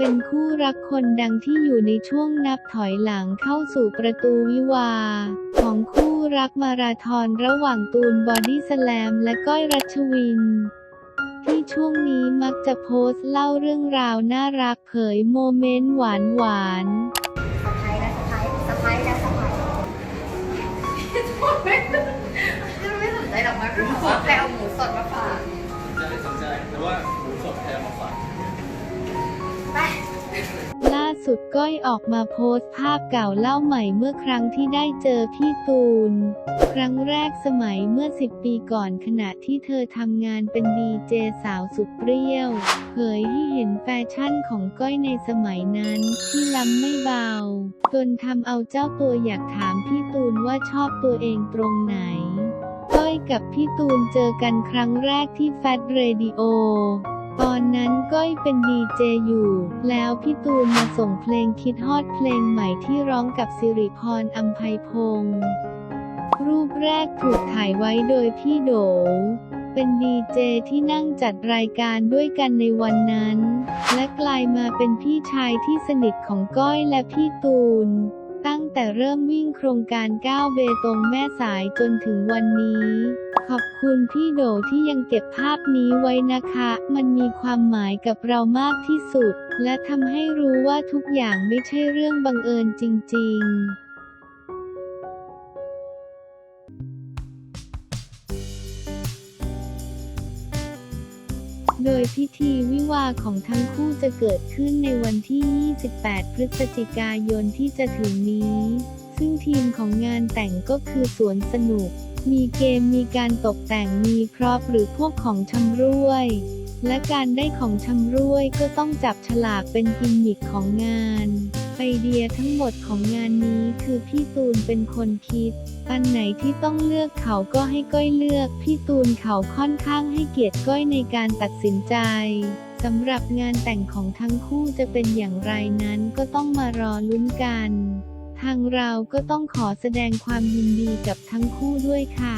เป็นคู่รักคนดังที่อยู่ในช่วงนับถอยหลังเข้าสู่ประตูวิวา ของคู่รักมาราธอนระหว่างตูนบอดี้สแลมและก้อยรัชวิน ที่ช่วงนี้มักจะโพสต์เล่าเรื่องราวน่ารักเผยโมเมนต์หวานหวานๆสะพายนะสะพายสะพายนะสะพายไม่สนใจดอกไม้คือบอกว่าใครเอาหมูสดมาฝากจะได้สนใจแต่ว่าหมูสดแท้มาฝาก สุดก้อยออกมาโพสต์ภาพเก่าเล่าใหม่เมื่อครั้งที่ได้เจอพี่ตูน ครั้งแรกสมัยเมื่อ 10 ปีก่อนขณะที่เธอทำงานเป็นดีเจสาวสุดเปรี้ยว เผยให้เห็นแฟชั่นของก้อยในสมัยนั้นที่ล้ำไม่เบา จนทำเอาเจ้าตัวอยากถามพี่ตูนว่าชอบตัวเองตรงไหนก้อยกับพี่ตูนเจอกันครั้งแรกที่แฟตเรดิโอ ตอนนั้นก้อยเป็นดีเจอยู่ แล้วพี่ตูนมาส่งเพลงคิดฮอดเพลงใหม่ที่ร้องกับสิริพรอัมไพพงศ์รูปแรกถูกถ่ายไว้โดยพี่โด เป็นดีเจที่นั่งจัดรายการด้วยกันในวันนั้น และกลายมาเป็นพี่ชายที่สนิทของก้อยและพี่ตูน ตั้งแต่เริ่มวิ่งโครงการก้าวเบตงแม่สายจนถึงวันนี้ ขอบคุณพี่โดที่ยังเก็บภาพนี้ไว้นะคะ มันมีความหมายกับเรามากที่สุด และทำให้รู้ว่าทุกอย่างไม่ใช่เรื่องบังเอิญจริง ๆโดยพิธีวิวาห์ของทั้งคู่จะเกิดขึ้นในวันที่ 28 พฤศจิกายนที่จะถึงนี้ ซึ่งทีมของงานแต่งก็คือสวนสนุก มีเกมมีการตกแต่งมีพร็อพหรือพวกของชำร่วย และการได้ของชำร่วยก็ต้องจับฉลากเป็นกิมมิคของงานไอเดียทั้งหมดของงานนี้คือพี่ตูนเป็นคนคิด อันไหนที่ต้องเลือกเขาก็ให้ก้อยเลือก พี่ตูนเขาค่อนข้างให้เกียรติก้อยในการตัดสินใจสำหรับงานแต่งของทั้งคู่จะเป็นอย่างไรนั้นก็ต้องมารอลุ้นกัน ทางเราก็ต้องขอแสดงความยินดีกับทั้งคู่ด้วยค่ะ